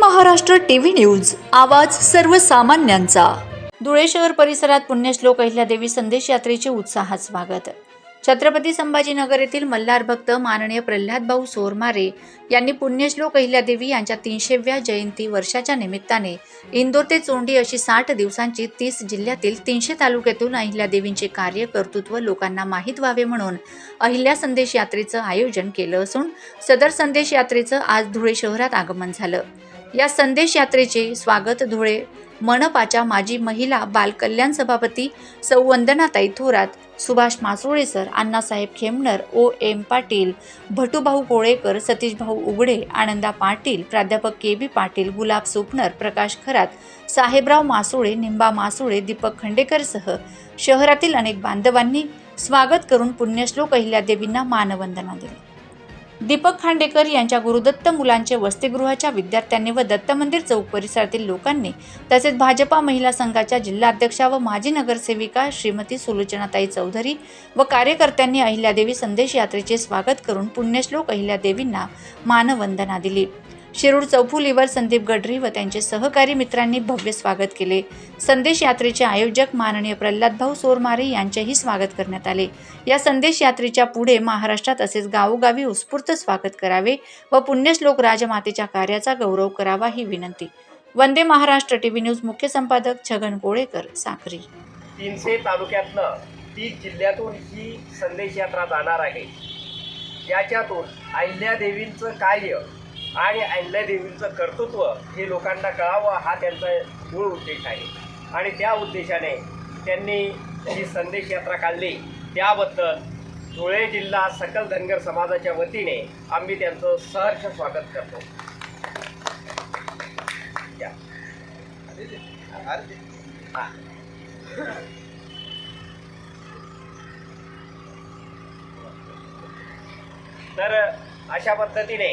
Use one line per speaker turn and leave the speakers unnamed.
Maharashtra TV news. आवाज सर्वसामान्यांचा. धुळे शहर परिसरात पुण्यश्लोक अहिल्यादेवी संदेश यात्रेचे उत्साहात स्वागत. छत्रपती संभाजीनगर येथील मल्हार भक्त माननीय प्रल्हाद भाऊ सोरमारे यांनी पुण्यश्लोक अहिल्यादेवी यांच्या तीनशेव्या जयंती वर्षाच्या निमित्ताने इंदोर ते चोंडी अशी साठ दिवसांची तीस जिल्ह्यातील तीनशे तालुक्यातून अहिल्यादेवींचे कार्य कर्तृत्व लोकांना माहीत व्हावे म्हणून अहिल्या संदेश यात्रेचं आयोजन केलं असून सदर संदेश यात्रेचं आज धुळे शहरात आगमन झालं. या संदेश यात्रेचे स्वागत धुळे. मनपाच्या माजी महिला बालकल्याण सभापती सौ Vandanatai Thorat Subhash Masole sir Annasaheb Khemnar O M Patil Bhatubhau Kolekar Satishbhau Ughade Ananda Patil प्राध्यापक के बी पाटील गुलाब सुपनर प्रकाश खरात साहेबराव मासोळे निंबा मासोळे दीपक खंडेकरसह शहरातील अनेक बांधवांनी स्वागत करून पुण्यश्लोक अहिल्यादेवींना मानवंदना दिली. दीपक खांडेकर यांच्या गुरुदत्त मुलांचे वसतिगृहाच्या विद्यार्थ्यांनी व दत्त मंदिर चौक परिसरातील लोकांनी तसेच भाजपा महिला संघाच्या जिल्हाध्यक्षा व माजी नगरसेविका श्रीमती सुलोचनाताई चौधरी व कार्यकर्त्यांनी अहिल्यादेवी संदेश यात्रेचे स्वागत करून पुण्यश्लोक अहिल्यादेवींना मानवंदना दिली. शिरूर चौफुलीवर संदीप गडरी व त्यांचे सहकारी मित्रांनी भव्य स्वागत केले. संदेश यात्रेचे आयोजक माननीय प्रल्हादभाऊ सोरमारे यांचेही स्वागत करण्यात आले. या संदेश यात्रेच्या पुढे महाराष्ट्रात असेच गावोगावी उत्स्फूर्त स्वागत करावे व पुण्यश्लोक राजमातेच्या कार्याचा गौरव करावा ही विनंती. वंदे महाराष्ट्र टीव्ही न्यूज मुख्य संपादक छगन कोळेकर साखरी
तीनशे तालुक्यातनं तीस जिल्ह्यातून ही संदेश यात्रा जाणार आहे. याच्यातून अहिल्यादेवींचं कार्य आणि अहिल्यादेवींचं कर्तृत्व हे लोकांना कळावं हा त्यांचा मूळ उद्देश आहे. आणि त्या उद्देशाने त्यांनी ही संदेश यात्रा काढली त्याबद्दल धुळे जिल्हा सकल धनगर समाजाच्या वतीने आम्ही त्यांचं सहर्ष स्वागत करतो. तर अशा पद्धतीने